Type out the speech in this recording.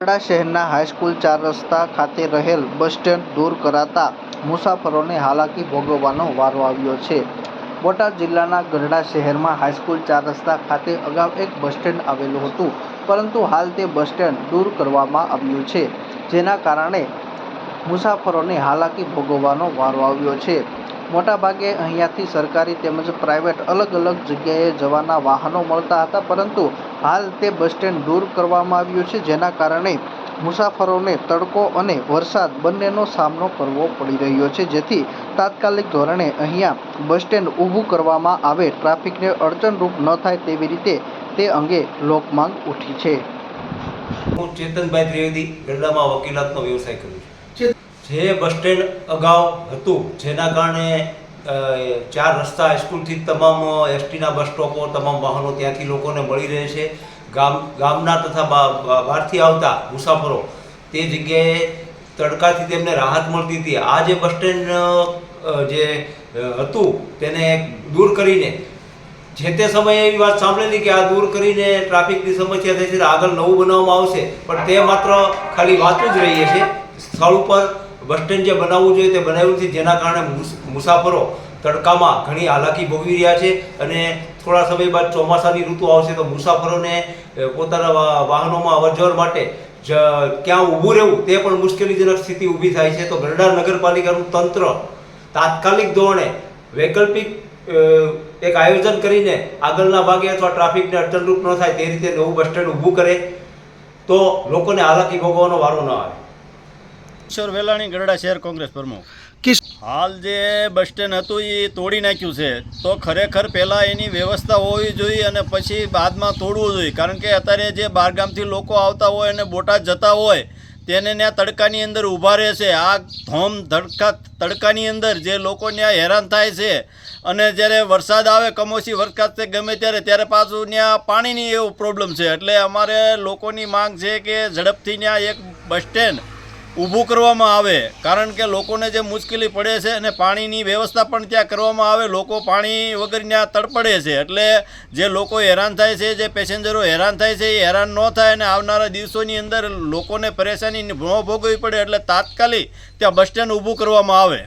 બરોડા શહેરના હાઈસ્કૂલ ચાર રસ્તા ખાતે રહેલ બસ સ્ટેન્ડ દૂર કરાતા મુસાફરોને હાલાકી ભોગવવાનો વારો આવ્યો છે. બોટાદ જિલ્લાના ગઢડા શહેરમાં હાઈસ્કૂલ ચાર રસ્તા ખાતે અગાઉ એક બસ સ્ટેન્ડ આવેલું હતું, પરંતુ હાલ તે બસ સ્ટેન્ડ દૂર કરવામાં આવ્યું છે, જેના કારણે મુસાફરોને હાલાકી ભોગવવાનો વારો આવ્યો છે. મોટાભાગે અહીંયાથી સરકારી તેમજ પ્રાઇવેટ અલગ અલગ જગ્યાએ જવાના વાહનો મળતા હતા, પરંતુ હાલ તે બસ સ્ટેન્ડ દૂર કરવામાં આવ્યું છે, જેના કારણે મુસાફરોને તડકો અને વરસાદ બંનેનો સામનો કરવો પડી રહ્યો છે. જેથી તાત્કાલિક ધોરણે અહીંયા બસ સ્ટેન્ડ ઊભું કરવામાં આવે, ટ્રાફિકને અડચણરૂપ ન થાય તેવી રીતે તે અંગે લોકમાંગ ઉઠી છે. હું ચેતનભાઈ ત્રિવેદી ગરડામાં વકીલાતનો વ્યવસાય કરું છું. જે બસ સ્ટેન્ડ અગાઉ હતું, જેના કારણે ચાર રસ્તા સ્કૂલથી તમામ એસટીના બસ સ્ટોપો, તમામ વાહનો ત્યાંથી લોકોને મળી રહે છે. ગામ, ગામના તથા બહારથી આવતા મુસાફરો તે જગ્યાએ તડકાથી તેમને રાહત મળતી હતી. આ જે બસ સ્ટેન્ડ જે હતું તેને દૂર કરીને, જે તે સમયે એવી વાત સાંભળેલી કે આ દૂર કરીને ટ્રાફિકની સમસ્યા થઈ છે, આગળ નવું બનાવવામાં આવશે, પણ તે માત્ર ખાલી વાત જ રહીએ છે સ્થળ ઉપર બસ સ્ટેન્ડ જે બનાવવું જોઈએ તે બનાવ્યું નથી જેના કારણે મુસ- મુસાફરો તડકામાં ઘણી હાલાકી ભોગવી રહ્યા છે અને થોડા સમય બાદ ચોમાસાની ઋતુ આવશે તો મુસાફરોને પોતાના વાહનોમાં અવરજવર માટે ક્યાં ઊભું રહેવું તે પણ મુશ્કેલીજનક સ્થિતિ ઊભી થાય છે. તો ગરડા નગરપાલિકાનું તંત્ર તાત્કાલિક ધોરણે વૈકલ્પિક એક આયોજન કરીને આગળના ભાગે અથવા ટ્રાફિકને અડચણરૂપ ન થાય તે રીતે નવું બસ સ્ટેન્ડ ઊભું કરે તો લોકોને હાલાકી ભોગવવાનો વારો ન આવે. ઈશ્વર વેલાણી ગરડા શહેર કોંગ્રેસ પ્રમુખ. હાલ જે બસ સ્ટેન્ડ હતું એ તોડી નાખ્યું છે. તો ખરેખર પહેલાં એની વ્યવસ્થા હોવી જોઈએ અને પછી બાદમાં તોડવું જોઈએ. કારણ કે અત્યારે જે બહારગામથી લોકો આવતા હોય અને બોટાદ જતા હોય તેને ત્યાં તડકાની અંદર ઊભા રહે છે. આ ધોમ ધડકા તડકાની અંદર જે લોકો ત્યાં હેરાન થાય છે અને જ્યારે વરસાદ આવે કમોસી વરસાદ તે ગમે ત્યારે ત્યારે પાછું ત્યાં પાણીની એવો પ્રોબ્લેમ છે. એટલે અમારે લોકોની માંગ છે કે ઝડપથી ત્યાં એક બસ સ્ટેન્ડ ઊભું કરવામાં આવે. કારણ કે લોકોને જે મુશ્કેલી પડે છે અને પાણીની વ્યવસ્થા પણ ત્યાં કરવામાં આવે, લોકો પાણી વગર ત્યાં તડપડે છે. એટલે જે લોકો હેરાન થાય છે, જે પેસેન્જરો હેરાન થાય છે, એ હેરાન ન થાય અને આવનારા દિવસોની અંદર લોકોને પરેશાની ન ભોગવવી પડે. એટલે તાત્કાલિક ત્યાં બસ સ્ટેન્ડ ઊભું કરવામાં આવે.